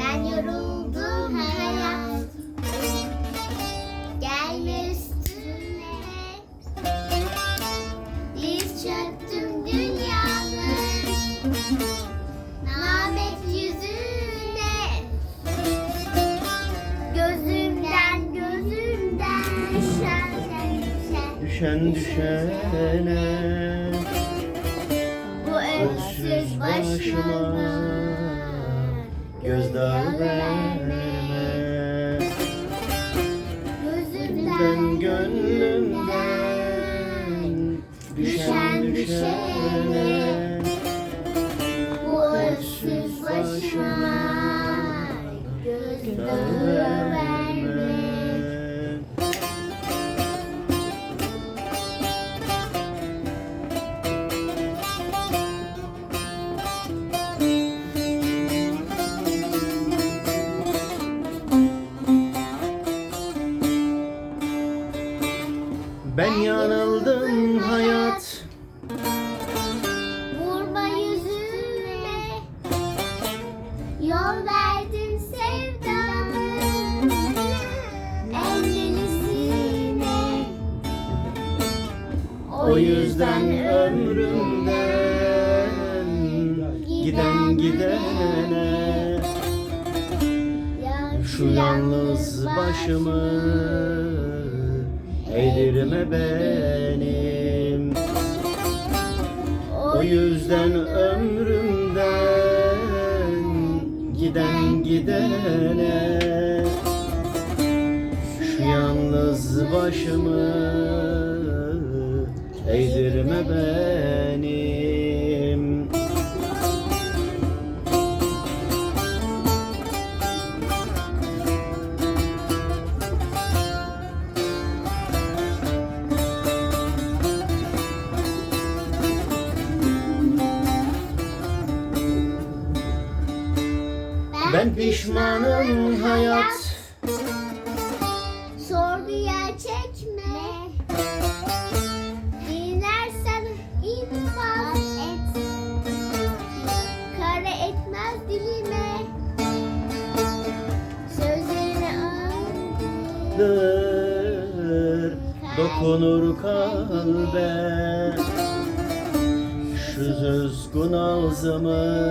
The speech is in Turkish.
Ben yoruldum hayat. Gelme üstüne. Diz çöktüm dünyanın. Namet yüzüne. Gözümden gözümden düşen düşen. Düşen düşene. Bu öksüz başıma. Gözdağı verme Gözümden gönlümden Düşen düşene Ben yanıldım hayat. Vurma yüzüme Yol verdim sevdamın En delisine. O yüzden ömrümden Giden gidene. Şu yalnız başımı Eğdirme benim. O yüzden ömrümden Giden gidene Şu yalnız başımı Eğdirme benim Ben pişmanım hayat. Sorguya çekme. Dinersen infaz et. Kara etmez dilime. Sözlerini andır dır dokunur kalbe. Şu üzgün ağzımı